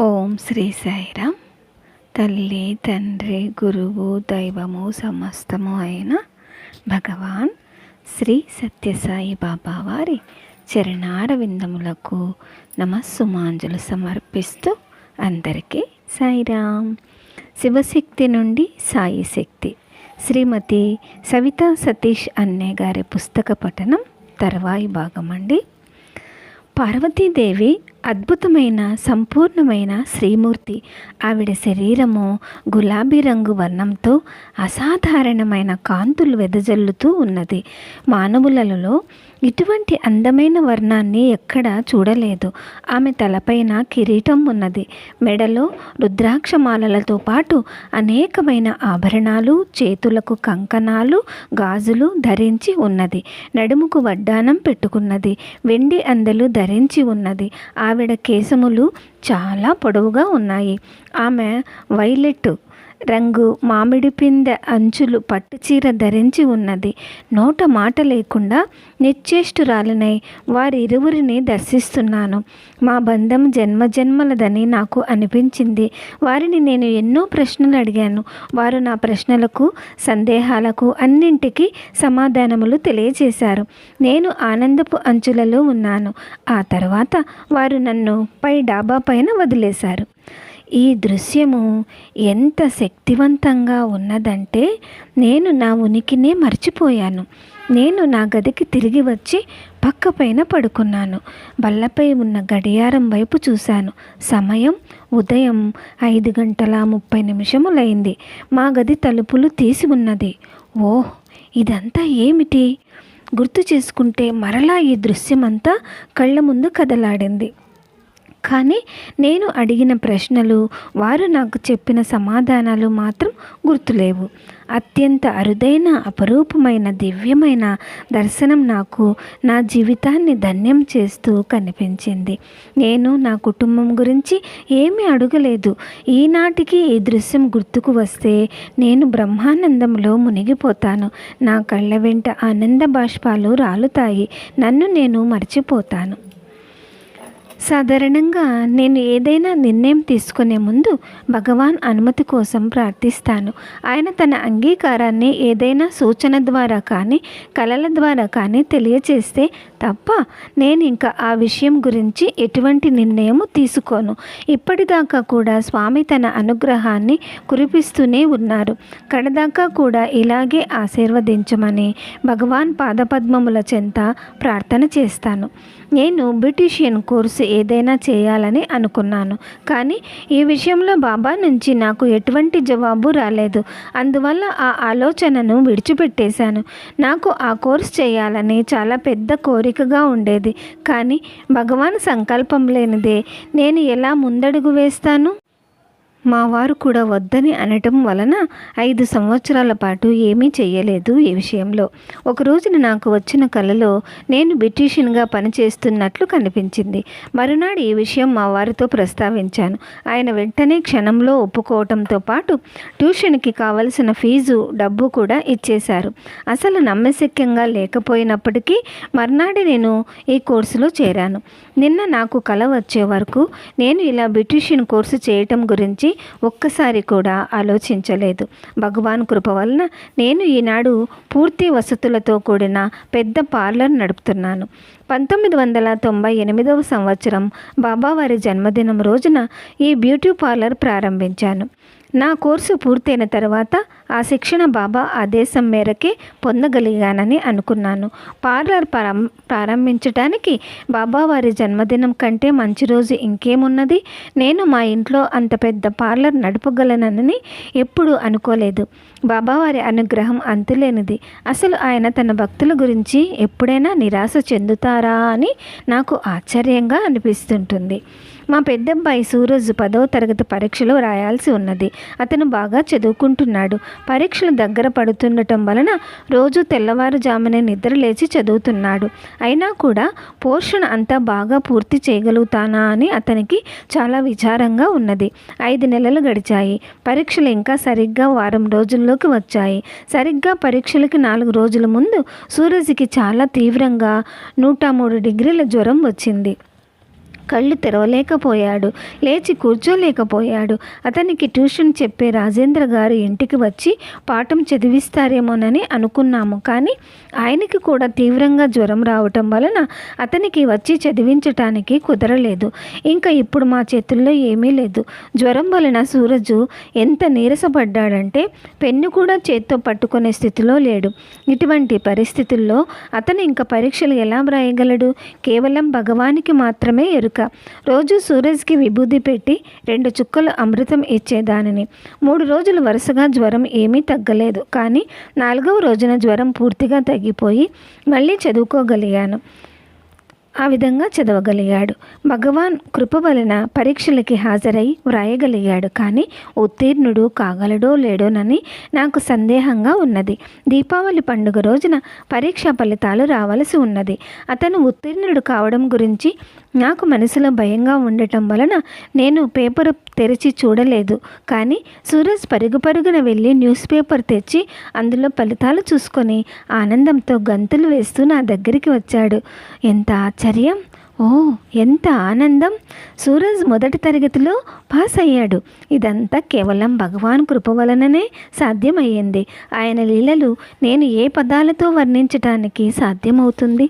ఓం శ్రీ సాయిరామ్ తల్లి తండ్రి గురువు దైవము సమస్తము అయిన భగవాన్ శ్రీ సత్యసాయి బాబా వారి చరణార విందములకు నమస్సుమాంజలు సమర్పిస్తూ అందరికీ సాయిరామ్ శివశక్తి నుండి సాయి శక్తి. శ్రీమతి సవితా సతీష్ అన్నే గారి పుస్తక పఠనం తర్వాయి భాగం అండి పార్వతీదేవి అద్భుతమైన సంపూర్ణమైన శ్రీమూర్తి. ఆవిడ శరీరము గులాబీ రంగు వర్ణంతో అసాధారణమైన కాంతులు వెదజల్లుతూ ఉన్నది. మానవులలో ఇటువంటి అందమైన వర్ణాన్ని ఎక్కడా చూడలేదు. ఆమె తలపైన కిరీటం ఉన్నది. మెడలో రుద్రాక్షమాలలతో పాటు అనేకమైన ఆభరణాలు చేతులకు కంకణాలు గాజులు ధరించి ఉన్నది. నడుముకు వడ్డానం పెట్టుకున్నది. వెండి అందలు ధరించి ఉన్నది. ఆవిడ కేశములు చాలా పొడవుగా ఉన్నాయి. ఆమె వైలెట్ రంగు మామిడి పిందె అంచులు పట్టుచీర ధరించి ఉన్నది. నోట మాట లేకుండా నిశ్చేష్టురాలినై వారి ఇరువురిని దర్శిస్తున్నాను. మా బంధం జన్మజన్మలదని నాకు అనిపించింది. వారిని నేను ఎన్నో ప్రశ్నలు అడిగాను. వారు నా ప్రశ్నలకు సందేహాలకు అన్నింటికి సమాధానములు తెలియజేశారు. నేను ఆనందపు అంచులలో ఉన్నాను. ఆ తర్వాత వారు నన్ను పై డాబా పైన వదిలేశారు. ఈ దృశ్యము ఎంత శక్తివంతంగా ఉన్నదంటే నేను నా ఉనికినే మర్చిపోయాను. నేను నా గదికి తిరిగి వచ్చి పక్క పైన పడుకున్నాను. బల్లపై ఉన్న గడియారం వైపు చూశాను. సమయం ఉదయం ఐదు గంటల ముప్పై నిమిషములైంది. మా గది తలుపులు తీసి ఉన్నది. ఓహ్ ఇదంతా ఏమిటి? గుర్తు చేసుకుంటే మరలా ఈ దృశ్యమంతా కళ్ళ ముందు కదలాడింది. కానీ నేను అడిగిన ప్రశ్నలు వారు నాకు చెప్పిన సమాధానాలు మాత్రం గుర్తులేవు. అత్యంత అరుదైన అపరూపమైన దివ్యమైన దర్శనం నాకు నా జీవితాన్ని ధన్యం చేస్తూ కనిపించింది. నేను నా కుటుంబం గురించి ఏమీ అడగలేదు. ఈనాటికి ఈ దృశ్యం గుర్తుకు వస్తే నేను బ్రహ్మానందంలో మునిగిపోతాను. నా కళ్ళ వెంట ఆనంద బాష్పాలు రాలుతాయి. నన్ను నేను మర్చిపోతాను. సాధారణంగా నేను ఏదైనా నిర్ణయం తీసుకునే ముందు భగవాన్ అనుమతి కోసం ప్రార్థిస్తాను. ఆయన తన అంగీకారాన్ని ఏదైనా సూచన ద్వారా కానీ కళల ద్వారా కానీ తెలియచేస్తే తప్ప నేను ఇంకా ఆ విషయం గురించి ఎటువంటి నిర్ణయము తీసుకోను. ఇప్పటిదాకా కూడా స్వామి తన అనుగ్రహాన్ని కురిపిస్తూనే ఉన్నారు. కడదాకా కూడా ఇలాగే ఆశీర్వదించమని భగవాన్ పాదపద్మముల చెంత ప్రార్థన చేస్తాను. నేను బ్యూటిషియన్ కోర్సు ఏదైనా చేయాలని అనుకున్నాను. కానీ ఈ విషయంలో బాబా నుంచి నాకు ఎటువంటి జవాబు రాలేదు. అందువల్ల ఆ ఆలోచనను విడిచిపెట్టేశాను. నాకు ఆ కోర్స్ చేయాలని చాలా పెద్ద కోరికగా ఉండేది. కానీ భగవాన్ సంకల్పం లేనిదే నేను ఎలా ముందడుగు వేస్తాను? మా వారు కూడా వద్దని అనటం వలన ఐదు సంవత్సరాల పాటు ఏమీ చేయలేదు ఈ విషయంలో. ఒక రోజున నాకు వచ్చిన కలలో నేను బ్యూటీషియన్గా పనిచేస్తున్నట్లు కనిపించింది. మరునాడు ఈ విషయం మా వారితో ప్రస్తావించాను. ఆయన వెంటనే క్షణంలో ఒప్పుకోవటంతో పాటు ట్యూషన్కి కావలసిన ఫీజు డబ్బు కూడా ఇచ్చేశారు. అసలు నమ్మశక్యంగా లేకపోయినప్పటికీ మర్నాడు నేను ఈ కోర్సులో చేరాను. నిన్న నాకు కల వచ్చే వరకు నేను ఇలా బ్యూటిషియన్ కోర్సు చేయటం గురించి ఒక్కసారి కూడా ఆలోచించలేదు. భగవాన్ కృప వలన నేను ఈనాడు పూర్తి వసతులతో కూడిన పెద్ద పార్లర్ నడుపుతున్నాను. పంతొమ్మిది వందల తొంభై ఎనిమిదవ సంవత్సరం బాబావారి జన్మదినం రోజున ఈ బ్యూటీ పార్లర్ ప్రారంభించాను. నా కోర్సు పూర్తయిన తర్వాత ఆ శిక్షణ బాబా ఆదేశం మేరకే పొందగలిగానని అనుకున్నాను. పార్లర్ ప్రారం ప్రారంభించడానికి బాబావారి జన్మదినం కంటే మంచి రోజు ఇంకేమున్నది? నేను మా ఇంట్లో అంత పెద్ద పార్లర్ నడపగలనని ఎప్పుడూ అనుకోలేదు. బాబావారి అనుగ్రహం అంతులేనిది. అసలు ఆయన తన భక్తుల గురించి ఎప్పుడైనా నిరాశ చెందుతారా అని నాకు ఆశ్చర్యంగా అనిపిస్తుంటుంది. మా పెద్దబ్బాయి సూరజ్ పదవ తరగతి పరీక్షలో రాయాల్సి ఉన్నది. అతను బాగా చదువుకుంటున్నాడు. పరీక్షలు దగ్గర పడుతుండటం వలన రోజు తెల్లవారుజామునే నిద్ర లేచి చదువుతున్నాడు. అయినా కూడా పోర్షన్ అంతా బాగా పూర్తి చేయగలుగుతానా అని అతనికి చాలా విచారంగా ఉన్నది. ఐదు నెలలు గడిచాయి. పరీక్షలు ఇంకా సరిగ్గా వారం రోజుల్లోకి వచ్చాయి. సరిగ్గా పరీక్షలకు నాలుగు రోజుల ముందు సూరజ్కి చాలా తీవ్రంగా నూట మూడు డిగ్రీల జ్వరం వచ్చింది. కళ్ళు తెరవలేకపోయాడు. లేచి కూర్చోలేకపోయాడు. అతనికి ట్యూషన్ చెప్పే రాజేంద్ర గారు ఇంటికి వచ్చి పాఠం చదివిస్తారేమోనని అనుకున్నాము. కానీ ఆయనకి కూడా తీవ్రంగా జ్వరం రావటం వలన అతనికి వచ్చి చదివించటానికి కుదరలేదు. ఇంకా ఇప్పుడు మా చేతుల్లో ఏమీ లేదు. జ్వరం వలన సూరజు ఎంత నీరసపడ్డాడంటే పెన్ను కూడా చేత్తో పట్టుకునే స్థితిలో లేడు. ఇటువంటి పరిస్థితుల్లో అతను ఇంకా పరీక్షలు ఎలా వ్రాయగలడు? కేవలం భగవానికి మాత్రమే ఎరుక రోజు సూరజ్కి విభూది పెట్టి రెండు చుక్కలు అమృతం ఇచ్చేదానిని. మూడు రోజులు వరుసగా జ్వరం ఏమీ తగ్గలేదు. కానీ నాలుగవ రోజున జ్వరం పూర్తిగా తగ్గిపోయి మళ్ళీ చదువుకోగలిగాను. ఆ విధంగా చదవగలిగాడు. భగవాన్ కృప వలన పరీక్షలకి హాజరై వ్రాయగలిగాడు. కానీ ఉత్తీర్ణుడు కాగలడో లేడోనని నాకు సందేహంగా ఉన్నది. దీపావళి పండుగ రోజున పరీక్ష ఫలితాలు రావలసి ఉన్నది. అతను ఉత్తీర్ణుడు కావడం గురించి నాకు మనసులో భయంగా ఉండటం వలన నేను పేపర్ తెరిచి చూడలేదు. కానీ సూరజ్ పరుగు పరుగున వెళ్ళి న్యూస్ పేపర్ తెచ్చి అందులో ఫలితాలు చూసుకొని ఆనందంతో గంతులు వేస్తూ నా దగ్గరికి వచ్చాడు. ఎంత ఆశ్చర్యం! ఓ ఎంత ఆనందం! సూరజ్ మొదటి తరగతిలో పాస్ అయ్యాడు. ఇదంతా కేవలం భగవాన్ కృప వలననే సాధ్యమయ్యింది. ఆయన లీలలు నేను ఏ పదాలతో వర్ణించటానికి సాధ్యమవుతుంది?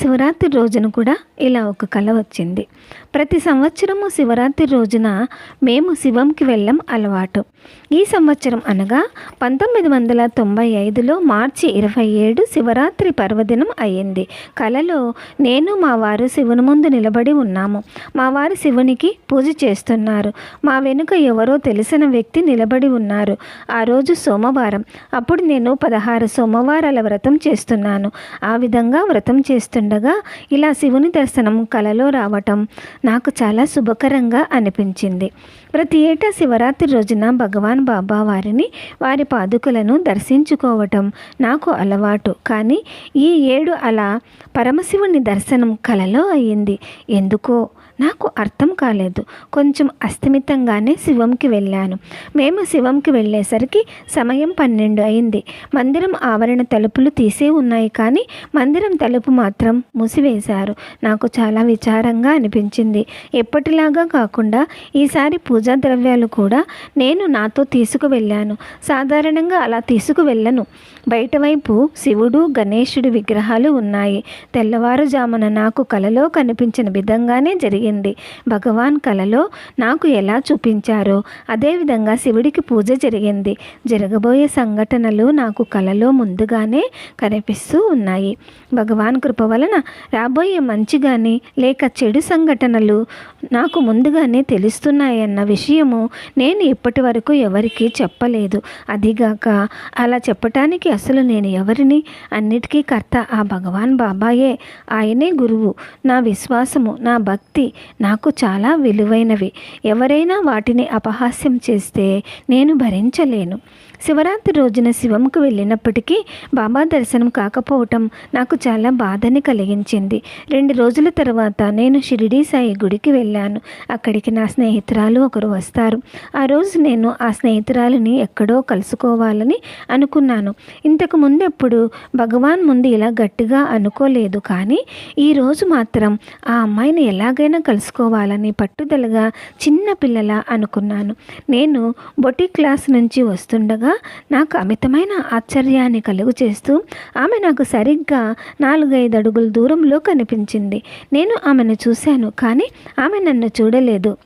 శివరాత్రి రోజున కూడా ఇలా ఒక కళ వచ్చింది. ప్రతి సంవత్సరము శివరాత్రి రోజున మేము శివంకి వెళ్ళం అలవాటు. ఈ సంవత్సరం అనగా పంతొమ్మిది వందల తొంభై ఐదులో మార్చి ఇరవై ఏడు శివరాత్రి పర్వదినం అయ్యింది. కలలో నేను మా వారు శివుని ముందు నిలబడి ఉన్నాము. మా వారు శివునికి పూజ చేస్తున్నారు. మా వెనుక ఎవరో తెలిసిన వ్యక్తి నిలబడి ఉన్నారు. ఆ రోజు సోమవారం. అప్పుడు నేను పదహారు సోమవారాల వ్రతం చేస్తున్నాను. ఆ విధంగా వ్రతం చేస్తుండగా ఇలా శివుని దర్శనం కలలో రావటం నాకు చాలా శుభకరంగా అనిపించింది. ప్రతి ఏటా శివరాత్రి రోజున భగవాన్ బాబా వారిని వారి పాదుకలను దర్శించుకోవటం నాకు అలవాటు. కానీ ఈ ఏడు అలా పరమశివుని దర్శనం కలలో అయ్యింది ఎందుకో? నాకు అర్థం కాలేదు. కొంచెం అస్తమితంగానే శివంకి వెళ్ళాను. మేము శివంకి వెళ్ళేసరికి సమయం పన్నెండు అయింది. మందిరం ఆవరణ తలుపులు తీసే ఉన్నాయి కానీ మందిరం తలుపు మాత్రం మూసివేశారు. నాకు చాలా విచారంగా అనిపించింది. ఎప్పటిలాగా కాకుండా ఈసారి పూజా ద్రవ్యాలు కూడా నేను నాతో తీసుకువెళ్ళాను. సాధారణంగా అలా తీసుకువెళ్ళను. బయటవైపు శివుడు గణేశుడి విగ్రహాలు ఉన్నాయి. తెల్లవారుజామున నాకు కలలో కనిపించిన విధంగానే జరిగింది. భగవాన్ కలలో నాకు ఎలా చూపించారో అదేవిధంగా శివుడికి పూజ జరిగింది. జరగబోయే సంఘటనలు నాకు కలలో ముందుగానే కనిపిస్తూ ఉన్నాయి. భగవాన్ కృప వలన రాబోయే మంచి కానీ లేక చెడు సంఘటనలు నాకు ముందుగానే తెలుస్తున్నాయన్న విషయము నేను ఇప్పటి వరకు ఎవరికీ చెప్పలేదు. అదిగాక అలా చెప్పటానికి అసలు నేను ఎవరిని? అన్నిటికీ కర్త ఆ భగవాన్ బాబాయే. ఆయనే గురువు. నా విశ్వాసము నా భక్తి నాకు చాలా విలువైనవి. ఎవరైనా వాటిని అపహాస్యం చేస్తే నేను భరించలేను. శివరాత్రి రోజున శివంకు వెళ్ళినప్పటికీ బాబా దర్శనం కాకపోవటం నాకు చాలా బాధని కలిగించింది. రెండు రోజుల తర్వాత నేను షిరిడీ సాయి గుడికి వెళ్ళాను. అక్కడికి నా స్నేహితురాలు ఒకరు వస్తారు. ఆ రోజు నేను ఆ స్నేహితురాలిని ఎక్కడో కలుసుకోవాలని అనుకున్నాను. ఇంతకు ముందెప్పుడు భగవాన్ ముందు ఇలా గట్టిగా అనుకోలేదు కానీ ఈరోజు మాత్రం ఆ అమ్మాయిని ఎలాగైనా కలుసుకోవాలని పట్టుదలగా చిన్న పిల్లల అనుకున్నాను. నేను బొటి క్లాస్ నుంచి వస్తుండగా నాకు అమితమైన ఆశ్చర్యాన్ని కలుగు చేస్తూ ఆమె నాకు సరిగ్గా నాలుగైదు అడుగుల దూరంలో కనిపించింది. నేను ఆమెను చూశాను కానీ ఆమె నన్ను చూడలేదు.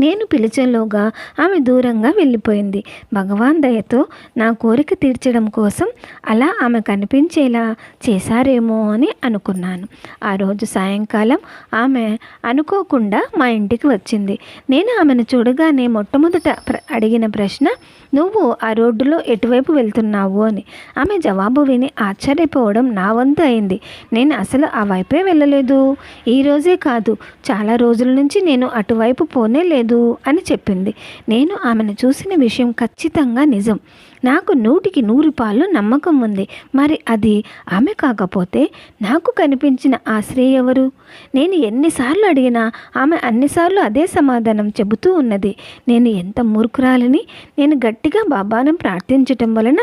నేను పిలిచేలోగా ఆమె దూరంగా వెళ్ళిపోయింది. భగవాన్ దయతో నా కోరిక తీర్చడం కోసం అలా ఆమె కనిపించేలా చేశారేమో అని అనుకున్నాను. ఆ రోజు సాయంకాలం ఆమె అనుకోకుండా మా ఇంటికి వచ్చింది. నేను ఆమెను చూడగానే మొట్టమొదట ప్ర- అడిగిన ప్రశ్న నువ్వు ఆ రోడ్డులో ఎటువైపు వెళ్తున్నావు? అని. ఆమె జవాబు విని ఆశ్చర్యపోవడం నా వంతు అయింది. నేను అసలు ఆ వైపే వెళ్ళలేదు. ఈ రోజే కాదు చాలా రోజుల నుంచి నేను అటువైపు పోనే లేదు కదూ అని చెప్పింది. నేను ఆమెను చూసిన విషయం ఖచ్చితంగా నిజం. నాకు నూటికి నూరు పాలు నమ్మకం ఉంది. మరి అది ఆమె కాకపోతే నాకు కనిపించిన ఆ స్త్రీ ఎవరు? నేను ఎన్నిసార్లు అడిగినా ఆమె అన్నిసార్లు అదే సమాధానం చెబుతూ ఉన్నది. నేను ఎంత మూర్ఖురాలని? నేను గట్టిగా బాబాను ప్రార్థించటం వలన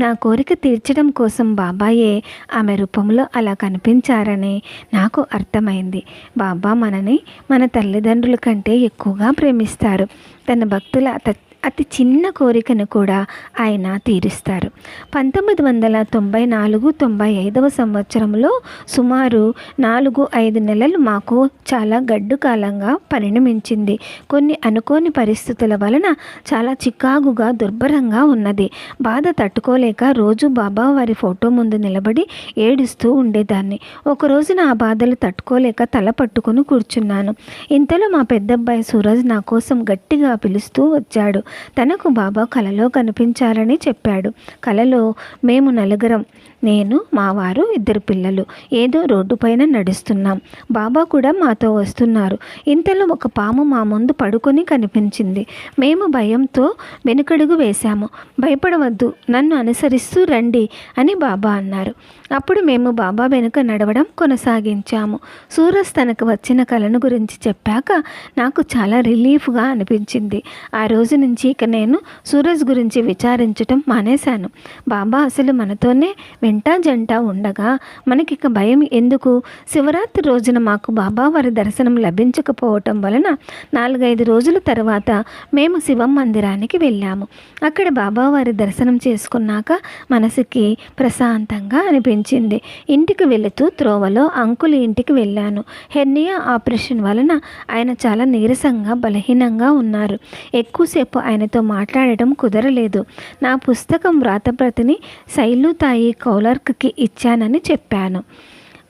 నా కోరిక తీర్చడం కోసం బాబాయే ఆమె రూపంలో అలా కనిపించారని నాకు అర్థమైంది. బాబా మనని మన తల్లిదండ్రుల కంటే ఎక్కువగా ప్రేమిస్తారు. తన భక్తుల అతి చిన్న కోరికను కూడా ఆయన తీరుస్తారు. పంతొమ్మిది వందల తొంభై నాలుగు తొంభై ఐదవ సంవత్సరంలో సుమారు నాలుగు ఐదు నెలలు మాకు చాలా గడ్డు కాలంగా పరిణమించింది. కొన్ని అనుకోని పరిస్థితుల వలన చాలా చికాగుగా దుర్భరంగా ఉన్నది. బాధ తట్టుకోలేక రోజు బాబా వారి ఫోటో ముందు నిలబడి ఏడుస్తూ ఉండేదాన్ని. ఒక రోజున ఆ బాధలు తట్టుకోలేక తల పట్టుకుని కూర్చున్నాను. ఇంతలో మా పెద్దబ్బాయి సూరజ్ నా కోసం గట్టిగా పిలుస్తూ వచ్చాడు. తనకు బాబా కలలో కనిపించారని చెప్పాడు. కలలో మేము నలుగురం నేను మా వారు ఇద్దరు పిల్లలు. ఏదో రోడ్డు పైన నడుస్తున్నాం. బాబా కూడా మాతో వస్తున్నారు. ఇంతలో ఒక పాము మా ముందు పడుకొని కనిపించింది. మేము భయంతో వెనుకడుగు వేశాము. భయపడవద్దు నన్ను అనుసరిస్తూ రండి అని బాబా అన్నారు. అప్పుడు మేము బాబా వెనుక నడవడం కొనసాగించాము. సూరజ్ తనకు వచ్చిన కలను గురించి చెప్పాక నాకు చాలా రిలీఫ్గా అనిపించింది. ఆ రోజు నుంచి ఇక నేను సూరజ్ గురించి విచారించటం మానేశాను. బాబా అసలు మనతోనే వెంటా జంట ఉండగా మనకిక భయం ఎందుకు? శివరాత్రి రోజున మాకు బాబావారి దర్శనం లభించకపోవటం వలన నాలుగైదు రోజుల తర్వాత మేము శివం మందిరానికి వెళ్ళాము. అక్కడ బాబావారి దర్శనం చేసుకున్నాక మనసుకి ప్రశాంతంగా అనిపించింది. ఇంటికి వెళుతూ త్రోవలో అంకుల్ ఇంటికి వెళ్ళాను. హెర్నియా ఆపరేషన్ వలన ఆయన చాలా నీరసంగా బలహీనంగా ఉన్నారు. ఎక్కువసేపు ఆయనతో మాట్లాడటం కుదరలేదు. నా పుస్తకం వ్రాతప్రతిని శైలు తాయి కౌలర్క్కి ఇచ్చానని చెప్పాను.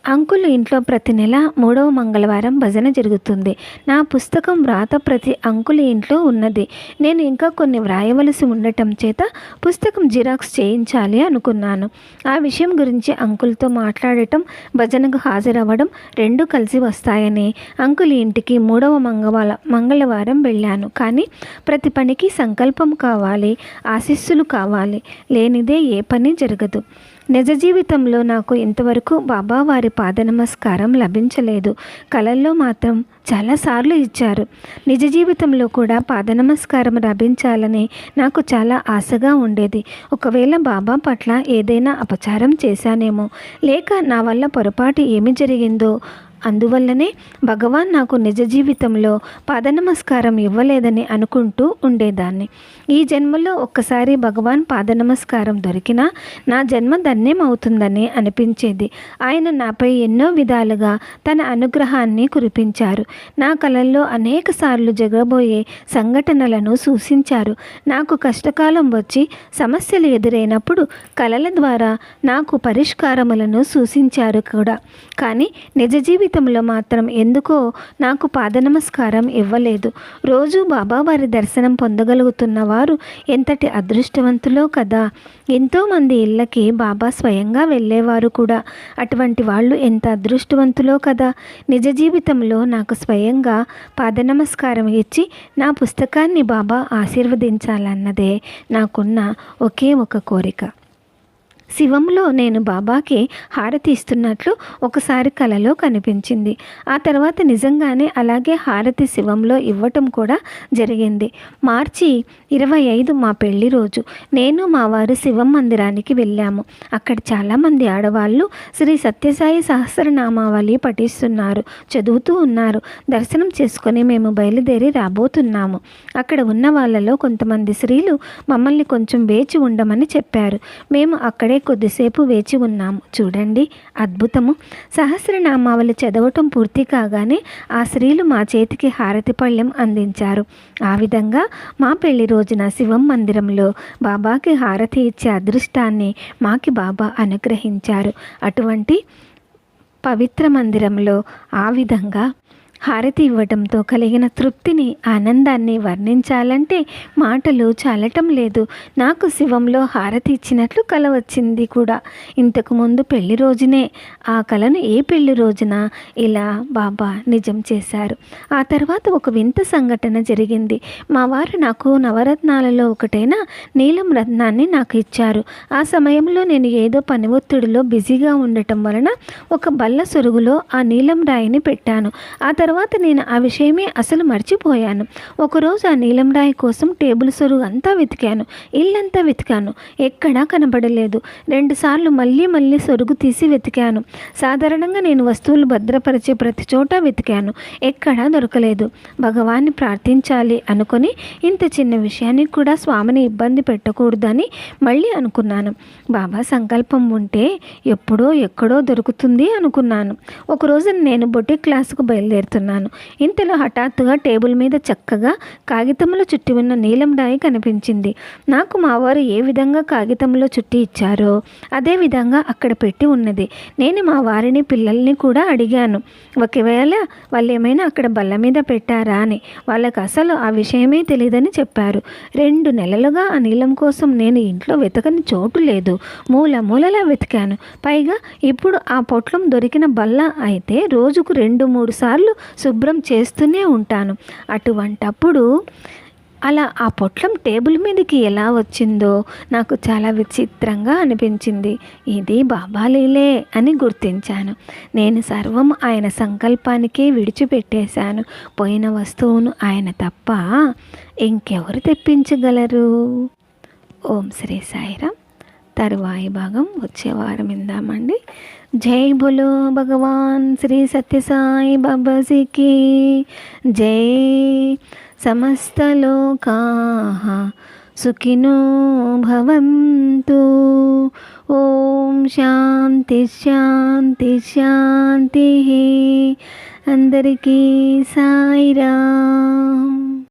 అంకుల్ ఇంట్లో ప్రతి నెల మూడవ మంగళవారం భజన జరుగుతుంది. నా పుస్తకం వ్రాత ప్రతి అంకుల్ ఇంట్లో ఉన్నది. నేను ఇంకా కొన్ని వ్రాయవలసి ఉండటం చేత పుస్తకం జిరాక్స్ చేయించాలి అనుకున్నాను. ఆ విషయం గురించి అంకుల్తో మాట్లాడటం భజనకు హాజరవ్వడం రెండు కలిసి వస్తాయని. అంకుల్ ఇంటికి మూడవ మంగళవార మంగళవారం వెళ్ళాను. కానీ ప్రతి పనికి సంకల్పం కావాలి ఆశీస్సులు కావాలి. లేనిదే ఏ పని జరగదు. నిజ జీవితంలో నాకు ఇంతవరకు బాబా వారి పాద నమస్కారం లభించలేదు. కళల్లో మాత్రం చాలాసార్లు ఇచ్చారు. నిజ జీవితంలో కూడా పాద నమస్కారం లభించాలని నాకు చాలా ఆశగా ఉండేది. ఒకవేళ బాబా పట్ల ఏదైనా అపచారం చేశానేమో లేక నా వల్ల పొరపాటు ఏమి జరిగిందో అందువల్లనే భగవాన్ నాకు నిజ జీవితంలో పాద నమస్కారం ఇవ్వలేదని అనుకుంటూ ఉండేదాన్ని. ఈ జన్మలో ఒక్కసారి భగవాన్ పాద నమస్కారం దొరికినా నా జన్మ ధన్యం అవుతుందని అనిపించేది. ఆయన నాపై ఎన్నో విధాలుగా తన అనుగ్రహాన్ని కురిపించారు. నా కళల్లో అనేక సార్లు జరగబోయే సంఘటనలను సూచించారు. నాకు కష్టకాలం వచ్చి సమస్యలు ఎదురైనప్పుడు కళల ద్వారా నాకు పరిష్కారములను సూచించారు కూడా. కానీ నిజ జీవిత జీవితంలో మాత్రం ఎందుకో నాకు పాద నమస్కారం ఇవ్వలేదు. రోజు బాబా వారి దర్శనం పొందగలుగుతున్న వారు ఎంతటి అదృష్టవంతులో కదా. ఎంతోమంది ఇళ్ళకి బాబా స్వయంగా వెళ్ళేవారు కూడా. అటువంటి వాళ్ళు ఎంత అదృష్టవంతులో కదా. నిజ జీవితంలో నాకు స్వయంగా పాద నమస్కారం ఇచ్చి నా పుస్తకాన్ని బాబా ఆశీర్వదించాలన్నదే నాకున్న ఒకే ఒక కోరిక. శివంలో నేను బాబాకి హారతి ఇస్తున్నట్లు ఒకసారి కలలో కనిపించింది. ఆ తర్వాత నిజంగానే అలాగే హారతి శివంలో ఇవ్వటం కూడా జరిగింది. మార్చి ఇరవై ఐదు మా పెళ్ళి రోజు. నేను మా వారు శివం మందిరానికి వెళ్ళాము. అక్కడ చాలామంది ఆడవాళ్ళు శ్రీ సత్యసాయి సహస్రనామావళి పఠిస్తున్నారు. చదువుతూ ఉన్నారు. దర్శనం చేసుకొని మేము బయలుదేరి రాబోతున్నాము. అక్కడ ఉన్న వాళ్ళలో కొంతమంది స్త్రీలు మమ్మల్ని కొంచెం వేచి ఉండమని చెప్పారు. మేము అక్కడే కొద్దిసేపు వేచి ఉన్నాము. చూడండి అద్భుతము. సహస్రనామావళి చదవటం పూర్తి కాగానే ఆ స్త్రీలు మా చేతికి హారతి పళ్ళెం అందించారు. ఆ విధంగా మా పెళ్ళి రోజున శివం మందిరంలో బాబాకి హారతి ఇచ్చే అదృష్టాన్ని మాకి బాబా అనుగ్రహించారు. అటువంటి పవిత్ర మందిరంలో ఆ విధంగా హారతి ఇవ్వడంతో కలిగిన తృప్తిని ఆనందాన్ని వర్ణించాలంటే మాటలు చాలటం లేదు. నాకు శివంలో హారతి ఇచ్చినట్లు కల వచ్చింది కూడా. ఇంతకు ముందు పెళ్ళి రోజునే ఆ కలను ఏ పెళ్ళి రోజున ఇలా బాబా నిజం చేశారు. ఆ తర్వాత ఒక వింత సంఘటన జరిగింది. మా వారు నాకు నవరత్నాలలో ఒకటైన నీలం రత్నాన్ని నాకు ఇచ్చారు. ఆ సమయంలో నేను ఏదో పని ఒత్తిడిలో బిజీగా ఉండటం వలన ఒక బల్ల సొరుగులో ఆ నీలం రాయిని పెట్టాను. ఆ తర్వాత తర్వాత నేను ఆ విషయమే అసలు మర్చిపోయాను. ఒకరోజు ఆ నీలం రాయి కోసం టేబుల్ సొరుగు అంతా వెతికాను. ఇల్లంతా వెతికాను. ఎక్కడా కనబడలేదు. రెండుసార్లు మళ్ళీ మళ్ళీ సొరుగు తీసి వెతికాను. సాధారణంగా నేను వస్తువులు భద్రపరిచే ప్రతి చోట వెతికాను. ఎక్కడా దొరకలేదు. భగవాన్ని ప్రార్థించాలి అనుకొని ఇంత చిన్న విషయానికి కూడా స్వామిని ఇబ్బంది పెట్టకూడదని మళ్ళీ అనుకున్నాను. బాబా సంకల్పం ఉంటే ఎప్పుడో ఎక్కడో దొరుకుతుంది అనుకున్నాను. ఒకరోజు నేను బొటిక్ క్లాసుకు బయలుదేరుతున్నాను ఇంతలో హఠాత్తుగా టేబుల్ మీద చక్కగా కాగితంలో చుట్టి ఉన్న నీలం రాయి కనిపించింది. నాకు మావారు ఏ విధంగా కాగితంలో చుట్టి ఇచ్చారో అదే విధంగా అక్కడ పెట్టి ఉన్నది. నేను మా వారిని పిల్లల్ని కూడా అడిగాను. ఒకవేళ వాళ్ళు ఏమైనా అక్కడ బల్ల మీద పెట్టారా అని. వాళ్ళకి అసలు ఆ విషయమే తెలియదని చెప్పారు. రెండు నెలలుగా ఆ నీలం కోసం నేను ఇంట్లో వెతకని చోటు లేదు. మూల మూలలా వెతికాను. పైగా ఇప్పుడు ఆ పొట్లం దొరికిన బల్ల అయితే రోజుకు రెండు మూడు సార్లు శుభ్రం చేస్తూనే ఉంటాను. అటువంటప్పుడు అలా ఆ పొట్లం టేబుల్ మీదకి ఎలా వచ్చిందో నాకు చాలా విచిత్రంగా అనిపించింది. ఇది బాబాలీలే అని గుర్తించాను. నేను సర్వం ఆయన సంకల్పానికే విడిచిపెట్టేశాను. పోయిన వస్తువును ఆయన తప్ప ఇంకెవరు తెప్పించగలరు? ఓం శ్రీ సాయిరామ్. తరువాయి భాగం వచ్చే వారం ఇందామండి జై బులో భగవాన్ శ్రీ సత్యసాయి బాబాజీకి. జై సమస్తలోకా సుఖినో భవంతు. ఓం శాంతి శాంతి శాంతి. అందరికీ సాయిరామ్.